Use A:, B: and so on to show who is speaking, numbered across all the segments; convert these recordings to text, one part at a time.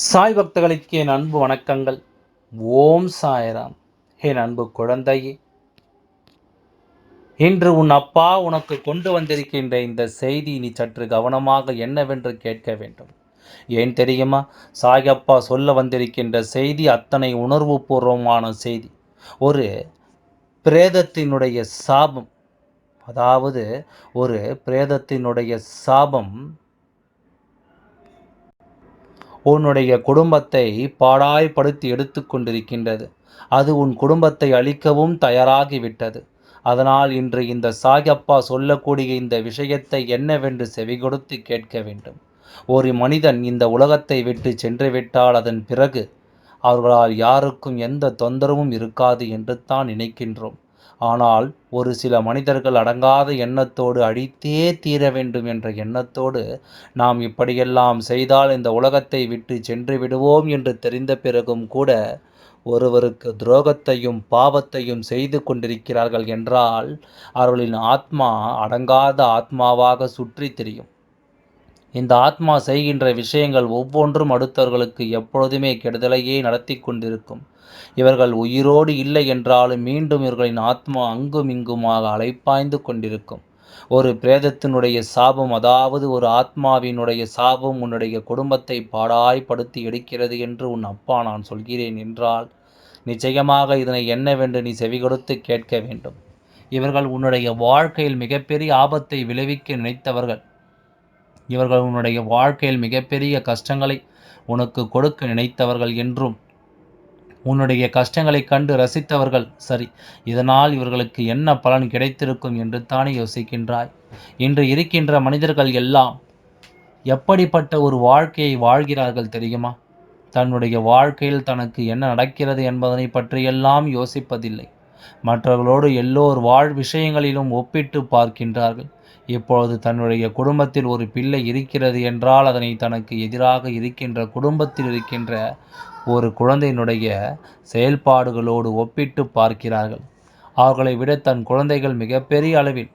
A: சாய் பக்தர்களுக்கு என் அன்பு வணக்கங்கள். ஓம் சாய்ராம். என் அன்பு குழந்தையே இன்று உன் அப்பா உனக்கு கொண்டு வந்திருக்கின்ற இந்த செய்தி நீ சற்று கவனமாக என்னவென்று கேட்க வேண்டும். ஏன் தெரியுமா? சாயப்பா சொல்ல வந்திருக்கின்ற செய்தி அத்தனை உணர்வு பூர்வமான செய்தி. ஒரு பிரேதத்தினுடைய சாபம் அதாவது ஒரு பிரேதத்தினுடைய சாபம் உன்னுடைய குடும்பத்தை பாடாய்படுத்தி எடுத்து கொண்டிருக்கின்றது. அது உன் குடும்பத்தை அழிக்கவும் தயாராகிவிட்டது. அதனால் இன்று இந்த சாயப்பா சொல்லக்கூடிய இந்த விஷயத்தை என்னவென்று செவி கொடுத்து கேட்க வேண்டும். ஒரு மனிதன் இந்த உலகத்தை விட்டு சென்று விட்டால் அதன் பிறகு அவர்களால் யாருக்கும் எந்த தொந்தரவும் இருக்காது என்று தான் நினைக்கின்றோம். ஆனால் ஒரு சில மனிதர்கள் அடங்காத எண்ணத்தோடு அழித்தே தீர வேண்டும் என்ற எண்ணத்தோடு நாம் இப்படியெல்லாம் செய்தால் இந்த உலகத்தை விட்டு சென்று விடுவோம் என்று தெரிந்த பிறகும் கூட ஒருவருக்கு துரோகத்தையும் பாவத்தையும் செய்து கொண்டிருக்கிறார்கள் என்றால் அவர்களின் ஆத்மா அடங்காத ஆத்மாவாக சுற்றி திரியும். இந்த ஆத்மா செய்கின்ற விஷயங்கள் ஒவ்வொன்றும் அடுத்தவர்களுக்கு எப்பொழுதுமே கெடுதலையே நடத்தி கொண்டிருக்கும். இவர்கள் உயிரோடு இல்லை என்றாலும் மீண்டும் இவர்களின் ஆத்மா அங்கும் இங்குமாக அலைப்பாய்ந்து கொண்டிருக்கும். ஒரு பிரேதத்தினுடைய சாபம் அதாவது ஒரு ஆத்மாவினுடைய சாபம் உன்னுடைய குடும்பத்தை பாடாய்படுத்தி எடுக்கிறது என்று உன் அப்பா நான் சொல்கிறேன் என்றால் நிச்சயமாக இதனை என்னவென்று நீ செவி கொடுத்து கேட்க வேண்டும். இவர்கள் உன்னுடைய வாழ்க்கையில் மிகப்பெரிய ஆபத்தை விளைவிக்க நினைத்தவர்கள். இவர்கள் உன்னுடைய வாழ்க்கையில் மிகப்பெரிய கஷ்டங்களை உனக்கு கொடுக்க நினைத்தவர்கள் என்றும் உன்னுடைய கஷ்டங்களை கண்டு ரசித்தவர்கள் சரி இதனால் இவர்களுக்கு என்ன பலன் கிடைத்திருக்கும் என்று தானே யோசிக்கின்றாய். இன்று இருக்கின்ற மனிதர்கள் எல்லாம் எப்படிப்பட்ட ஒரு வாழ்க்கையை வாழ்கிறார்கள் தெரியுமா? தன்னுடைய வாழ்க்கையில் தனக்கு என்ன நடக்கிறது என்பதனை பற்றியெல்லாம் யோசிப்பதில்லை. மற்றவர்களோடு எல்லோர் வாழ் விஷயங்களிலும் ஒப்பிட்டு பார்க்கின்றார்கள். இப்பொழுது தன்னுடைய குடும்பத்தில் ஒரு பிள்ளை இருக்கிறது என்றால் அதனை தனக்கு எதிராக இருக்கின்ற குடும்பத்தில் இருக்கின்ற ஒரு குழந்தையினுடைய செயல்பாடுகளோடு ஒப்பிட்டு பார்க்கிறார்கள். அவர்களை விட தன் குழந்தைகள் மிகப்பெரிய அளவில்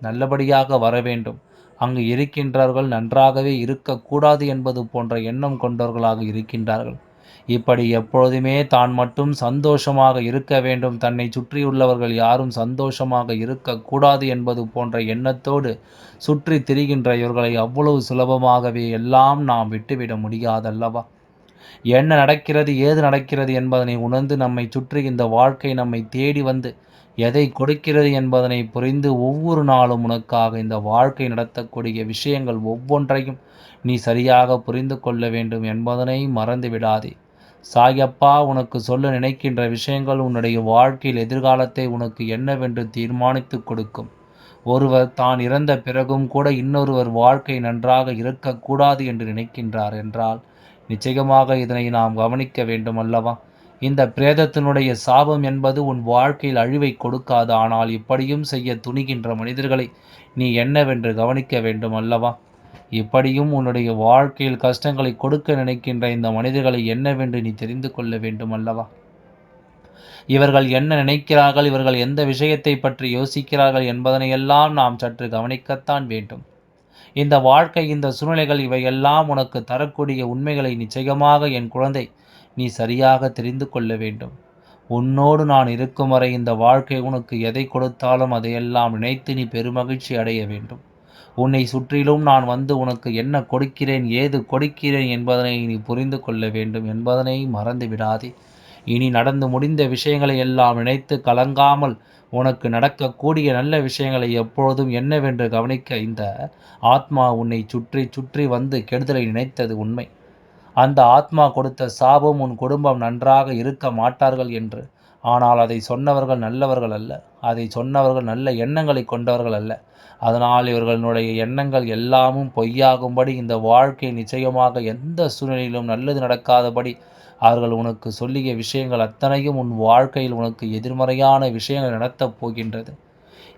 A: நல்லபடியாக வர வேண்டும். அங்கு இருக்கின்றவர்கள் நன்றாகவே இருக்கக்கூடாது என்பது போன்ற எண்ணம் கொண்டவர்களாக இருக்கின்றார்கள். இப்படி எப்பொழுதுமே தான் மட்டும் சந்தோஷமாக இருக்க வேண்டும். தன்னை சுற்றியுள்ளவர்கள் யாரும் சந்தோஷமாக இருக்கக்கூடாது என்பது போன்ற எண்ணத்தோடு சுற்றி திரிகின்ற இவர்களை அவ்வளவு சுலபமாகவே எல்லாம் நாம் விட்டுவிட முடியாதல்லவா? என்ன நடக்கிறது ஏது நடக்கிறது என்பதனை உணர்ந்து நம்மை சுற்றி இந்த வாழ்க்கை நம்மை தேடி வந்து எதை கொடுக்கிறது என்பதனை புரிந்து ஒவ்வொரு நாளும் உனக்காக இந்த வாழ்க்கை நடத்தக்கூடிய விஷயங்கள் ஒவ்வொன்றையும் நீ சரியாக புரிந்து கொள்ள வேண்டும் என்பதனை மறந்து விடாதே. சாயப்பா உனக்கு சொல்ல நினைக்கின்ற விஷயங்கள் உன்னுடைய வாழ்க்கையில் எதிர்காலத்தை உனக்கு என்னவென்று தீர்மானித்து கொடுக்கும். ஒருவர் தான் இறந்த பிறகும் கூட இன்னொருவர் வாழ்க்கை நன்றாக இருக்கக்கூடாது என்று நினைக்கின்றார் என்றால் நிச்சயமாக இதனை நாம் கவனிக்க வேண்டும் அல்லவா? இந்த பிரேதத்தினுடைய சாபம் என்பது உன் வாழ்க்கையில் அழிவை கொடுக்காது. ஆனால் இப்படியும் செய்ய துணிகின்ற மனிதர்களை நீ என்னவென்று கவனிக்க வேண்டும் அல்லவா? இப்படியும் உன்னுடைய வாழ்க்கையில் கஷ்டங்களை கொடுக்க நினைக்கின்ற இந்த மனிதர்களை என்னவென்று நீ தெரிந்து கொள்ள வேண்டும் அல்லவா? இவர்கள் என்ன நினைக்கிறார்கள்? இவர்கள் எந்த விஷயத்தை பற்றி யோசிக்கிறார்கள் என்பதனையெல்லாம் நாம் சற்று கவனிக்கத்தான் வேண்டும். இந்த வாழ்க்கை இந்த சூழ்நிலைகள் இவையெல்லாம் உனக்கு தரக்கூடிய உண்மைகளை நிச்சயமாக என் குழந்தை நீ சரியாக தெரிந்து கொள்ள வேண்டும். உன்னோடு நான் இருக்கும் வரை இந்த வாழ்க்கை உனக்கு எதை கொடுத்தாலும் அதையெல்லாம் நினைத்து நீ பெருமகிழ்ச்சி அடைய வேண்டும். உன்னை சுற்றிலும் நான் வந்து உனக்கு என்ன கொடுக்கிறேன் ஏது கொடுக்கிறேன் என்பதனை நீ புரிந்து கொள்ள வேண்டும் என்பதனை மறந்து விடாதே. இனி நடந்து முடிந்த விஷயங்களை எல்லாம் நினைத்து கலங்காமல் உனக்கு நடக்கக்கூடிய நல்ல விஷயங்களை எப்பொழுதும் என்னவென்று கவனிக்க இந்த ஆத்மா உன்னை சுற்றி சுற்றி வந்து கெடுதலை நினைத்தது உண்மை. அந்த ஆத்மா கொடுத்த சாபம் உன் குடும்பம் நன்றாக இருக்க மாட்டார்கள் என்று. ஆனால் அதை சொன்னவர்கள் நல்லவர்கள் அல்ல. அதை சொன்னவர்கள் நல்ல எண்ணங்களை கொண்டவர்கள் அல்ல. அதனால் இவர்களுடைய எண்ணங்கள் எல்லாமும் பொய்யாகும்படி இந்த வாழ்க்கை நிச்சயமாக எந்த சூழ்நிலையிலும் நல்லது நடக்காதபடி அவர்கள் உனக்கு சொல்லிய விஷயங்கள் அத்தனையும் உன் வாழ்க்கையில் உனக்கு எதிர்மறையான விஷயங்கள் நடத்தப் போகின்றது.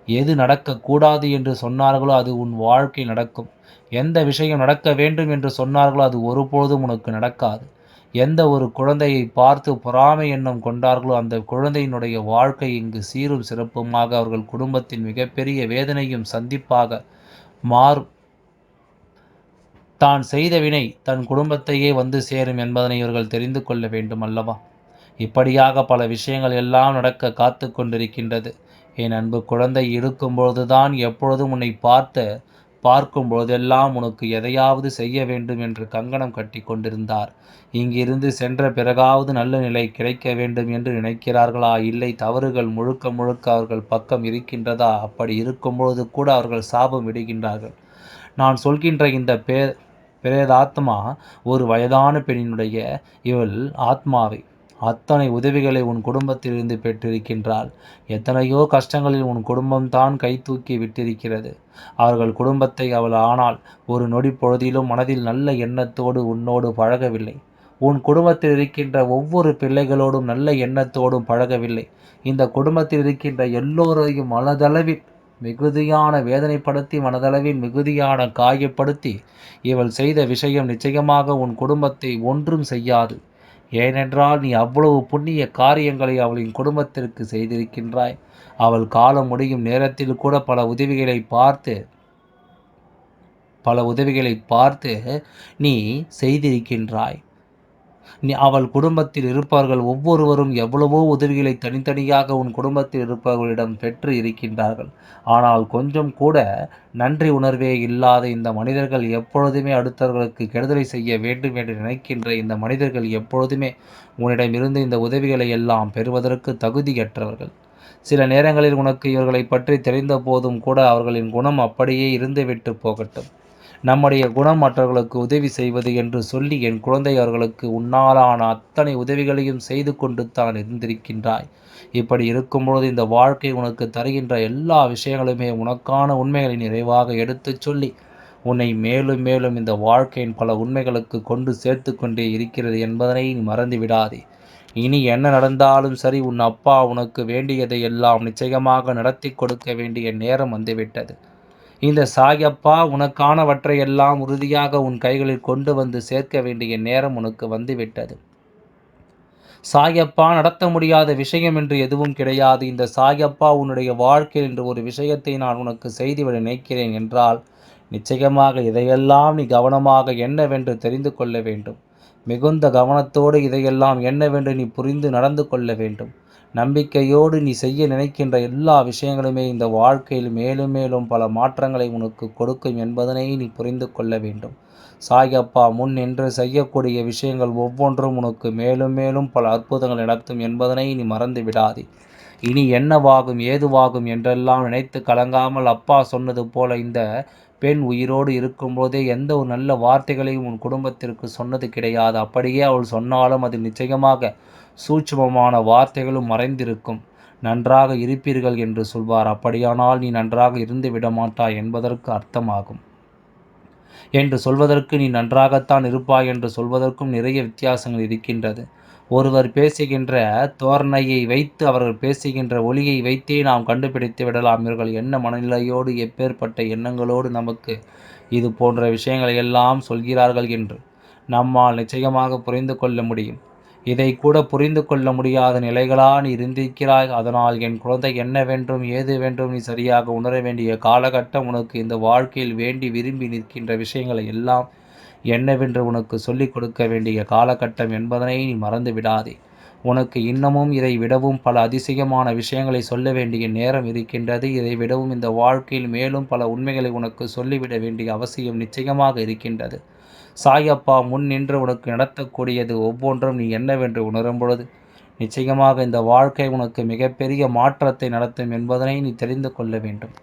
A: எது நடக்கக்கூடாது என்று சொன்னார்களோ அது உன் வாழ்க்கை நடக்கும். எந்த விஷயம் நடக்க வேண்டும் என்று சொன்னார்களோ அது ஒருபொழுதும் உனக்கு நடக்காது. எந்த ஒரு குழந்தையை பார்த்து பொறாமை எண்ணம் கொண்டார்களோ அந்த குழந்தையினுடைய வாழ்க்கை இங்கு சீரும் சிறப்புமாக அவர்கள் குடும்பத்தின் மிகப்பெரிய வேதனையும் சந்திப்பாக மாறும் தான் செய்த வினை தன் குடும்பத்தையே வந்து சேரும் என்பதனை இவர்கள் தெரிந்து கொள்ள வேண்டும் அல்லவா? இப்படியாக பல விஷயங்கள் எல்லாம் நடக்க காத்து கொண்டிருக்கின்றது. என் அன்பு குழந்தை இருக்கும்பொழுதுதான் எப்பொழுதும் உன்னை பார்த்த பார்க்கும் பொழுதெல்லாம் உனக்கு எதையாவது செய்ய வேண்டும் என்று கங்கணம் கட்டி கொண்டிருந்தார். இங்கிருந்து சென்ற பிறகாவது நல்ல நிலை கிடைக்க வேண்டும் என்று நினைக்கிறார்களா? இல்லை தவறுகள் முழுக்க முழுக்க அவர்கள் பக்கம் இருக்கின்றதா? அப்படி இருக்கும்பொழுது கூட அவர்கள் சாபம் விடுகின்றார்கள் நான் சொல்கின்ற இந்த பே பிரேதாத்மா ஒரு வயதான பெண்ணினுடைய இவள் ஆத்மாவை. அத்தனை உதவிகளை உன் குடும்பத்திலிருந்து பெற்றிருக்கின்றாள் எத்தனையோ கஷ்டங்களில் உன் குடும்பம்தான் கை தூக்கி விட்டிருக்கிறது. அவர்கள் குடும்பத்தை அவள் ஆனால் ஒரு நொடி பொழுதிலும் மனதில் நல்ல எண்ணத்தோடு உன்னோடு பழகவில்லை. உன் குடும்பத்தில் இருக்கின்ற ஒவ்வொரு பிள்ளைகளோடும் நல்ல எண்ணத்தோடும் பழகவில்லை. இந்த குடும்பத்தில் இருக்கின்ற எல்லோரையும் மனதளவில் மிகுதியான வேதனைப்படுத்தி மனதளவில் மிகுதியான காயப்படுத்தி இவள் செய்த விஷயம் நிச்சயமாக உன் குடும்பத்தை ஒன்றும் செய்யாது. ஏனென்றால் நீ அவ்வளவு புண்ணிய காரியங்களை அவளின் குடும்பத்திற்கு செய்திருக்கின்றாய். அவள் காலம் முடியும் நேரத்தில் கூட பல உதவிகளை பார்த்து பல உதவிகளை பார்த்து நீ செய்திருக்கின்றாய். நீ அவள் குடும்பத்தில் இருப்பவர்கள் ஒவ்வொருவரும் எவ்வளவோ உதவிகளை தனித்தனியாக உன் குடும்பத்தில் இருப்பவர்களிடம் பெற்று இருக்கின்றார்கள். ஆனால் கொஞ்சம் கூட நன்றி உணர்வே இல்லாத இந்த மனிதர்கள் எப்பொழுதுமே அடுத்தவர்களுக்கு கெடுதலை செய்ய வேண்டும் என்று நினைக்கின்ற இந்த மனிதர்கள் எப்பொழுதுமே உன்னிடமிருந்து இந்த உதவிகளை எல்லாம் பெறுவதற்கு தகுதியற்றவர்கள். சில நேரங்களில் உனக்கு இவர்களை பற்றி தெரிந்த போதும் கூட அவர்களின் குணம் அப்படியே இருந்துவிட்டு போகட்டும். நம்முடைய குணம் மற்றவர்களுக்கு உதவி செய்வது என்று சொல்லி என் குழந்தை அவர்களுக்கு உன்னாலான அத்தனை உதவிகளையும் செய்து கொண்டு தான் இருந்திருக்கின்றாய். இப்படி இருக்கும்பொழுது இந்த வாழ்க்கை உனக்கு தருகின்ற எல்லா விஷயங்களுமே உனக்கான உண்மைகளை நிறைவாக எடுத்துச் சொல்லி உன்னை மேலும் மேலும் இந்த வாழ்க்கையின் பல உண்மைகளுக்கு கொண்டு சேர்த்து கொண்டே இருக்கிறது என்பதனை நீ மறந்து விடாதே இனி என்ன நடந்தாலும் சரி உன் அப்பா உனக்கு வேண்டியதை எல்லாம் நிச்சயமாக நடத்தி கொடுக்க வேண்டிய நேரம் வந்துவிட்டது. இந்த சாயப்பா உனக்கானவற்றையெல்லாம் உறுதியாக உன் கைகளில் கொண்டு வந்து சேர்க்க வேண்டிய நேரம் உனக்கு வந்துவிட்டது. சாயப்பா நடத்த முடியாத விஷயம் என்று எதுவும் கிடையாது. இந்த சாயப்பா உன்னுடைய வாழ்க்கையில் என்று ஒரு விஷயத்தை நான் உனக்கு செய்துவிட நினைக்கிறேன் என்றால் நிச்சயமாக இதையெல்லாம் நீ கவனமாக என்னவென்று தெரிந்து கொள்ள வேண்டும். மிகுந்த கவனத்தோடு இதையெல்லாம் என்னவென்று நீ புரிந்து நடந்து கொள்ள வேண்டும். நம்பிக்கையோடு நீ செய்ய நினைக்கின்ற எல்லா விஷயங்களுமே இந்த வாழ்க்கையில் மேலும் மேலும் பல மாற்றங்களை உனக்கு கொடுக்கும் என்பதனை நீ புரிந்து கொள்ள வேண்டும். சாயப்பா முன் நின்று செய்யக்கூடிய விஷயங்கள் ஒவ்வொன்றும் உனக்கு மேலும் மேலும் பல அற்புதங்கள் நடத்தும் என்பதனை நீ மறந்து விடாதே. இனி என்னவாகும் ஏதுவாகும் என்றெல்லாம் நினைத்து கலங்காமல் அப்பா சொன்னது போல இந்த பெண் உயிரோடு இருக்கும்போதே எந்த ஒரு நல்ல வார்த்தைகளையும் உன் குடும்பத்திற்கு சொன்னது கிடையாது. அப்படியே அவள் சொன்னாலும் அது நிச்சயமாக சூட்சமமான வார்த்தைகளும் மறைந்திருக்கும். நன்றாக இருப்பீர்கள் என்று சொல்வார். அப்படியானால் நீ நன்றாக இருந்து விடமாட்டாய் என்பதற்கு அர்த்தமாகும். என்று சொல்வதற்கு நீ நன்றாகத்தான் இருப்பாய் என்று சொல்வதற்கும் நிறைய வித்தியாசங்கள் இருக்கின்றது. ஒருவர் பேசுகின்ற தோரணையை வைத்து அவர்கள் பேசுகின்ற ஒளியை வைத்தே நாம் கண்டுபிடித்து விடலாம். இவர்கள் என்ன மனநிலையோடு எப்பேற்பட்ட எண்ணங்களோடு நமக்கு இது போன்ற விஷயங்களை எல்லாம் சொல்கிறார்கள் என்று நம்மால் நிச்சயமாக புரிந்து கொள்ள முடியும். இதை கூட புரிந்து கொள்ள முடியாத நிலைகளால் இருந்திருக்கிறாய். அதனால் என் குழந்தை என்ன வேண்டும் ஏது வேண்டும் நீ சரியாக உணர வேண்டிய காலகட்டம் உனக்கு இந்த வாழ்க்கையில் வேண்டி விரும்பி நிற்கின்ற விஷயங்களை எல்லாம் என்னவென்று உனக்கு சொல்லிக் கொடுக்க வேண்டிய காலகட்டம் என்பதனை நீ மறந்து விடாதே உனக்கு இன்னமும் இதை விடவும் பல அதிசயமான விஷயங்களை சொல்ல வேண்டிய நேரம் இருக்கின்றது. இதை விடவும் இந்த வாழ்க்கையில் மேலும் பல உண்மைகளை உனக்கு சொல்லிவிட வேண்டிய அவசியம் நிச்சயமாக இருக்கின்றது. சாயப்பா முன் நின்று உனக்கு நடத்தக்கூடியது ஒவ்வொன்றும் நீ என்னவென்று உணரும் பொழுது நிச்சயமாக இந்த வாழ்க்கை உனக்கு மிகப்பெரிய மாற்றத்தை நடத்தும் என்பதனை நீ தெரிந்து கொள்ள வேண்டும்.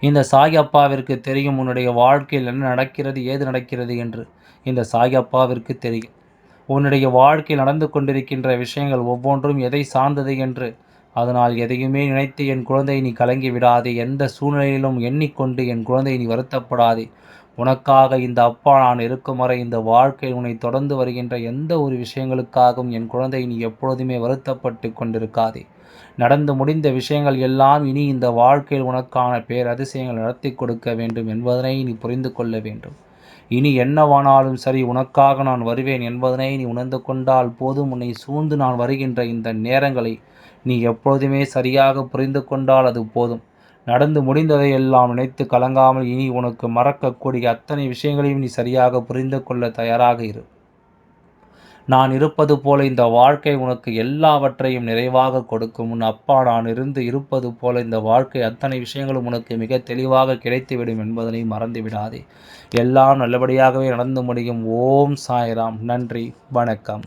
A: இந்த சாயப்பாவிற்கு தெரியும் உன்னுடைய வாழ்க்கையில் என்ன நடக்கிறது ஏது நடக்கிறது என்று. இந்த சாயப்பாவிற்கு தெரியும். உன்னுடைய வாழ்க்கையில் நடந்து கொண்டிருக்கின்ற விஷயங்கள் ஒவ்வொன்றும் எதை சார்ந்தது என்று. அதனால் எதையுமே நினைத்து என் குழந்தை நீ கலங்கி விடாதே. எந்த சூழ்நிலையிலும் எண்ணிக்கொண்டு என் குழந்தை நீ வருத்தப்படாதே. உனக்காக இந்த அப்பா நான் இருக்கும் வரை இந்த வாழ்க்கையில் உன்னை தொடர்ந்து வருகின்ற எந்த ஒரு விஷயங்களுக்காகவும் என் குழந்தை நீ எப்பொழுதுமே வருத்தப்பட்டு கொண்டிருக்காதே. நடந்து முடிந்த விஷயங்கள் எல்லாம் இனி இந்த வாழ்க்கையில் உனக்கான பேரதிசயங்கள் நடத்தி கொடுக்க வேண்டும் என்பதனை நீ புரிந்து கொள்ள வேண்டும். இனி என்னவானாலும் சரி உனக்காக நான் வருவேன் என்பதனை நீ உணர்ந்து கொண்டால் போதும். உன்னை சூழ்ந்து நான் வருகின்ற இந்த நேரங்களை நீ எப்பொழுதுமே சரியாக புரிந்து கொண்டால் அது போதும். நடந்து முடிந்ததை எல்லாம் நினைத்து கலங்காமல் இனி உனக்கு மறக்கக்கூடிய அத்தனை விஷயங்களையும் நீ சரியாக புரிந்து கொள்ள தயாராக இரு. நான் இருப்பது போல இந்த வாழ்க்கை உனக்கு எல்லாவற்றையும் நிறைவாக கொடுக்கும். உன் அப்பா நான் இருந்து இருப்பது போல இந்த வாழ்க்கை அத்தனை விஷயங்களும் உனக்கு மிக தெளிவாக கிடைத்துவிடும் என்பதனை மறந்து விடாதே எல்லாம் நல்லபடியாகவே நடந்து முடியும். ஓம் சாய்ராம். நன்றி. வணக்கம்.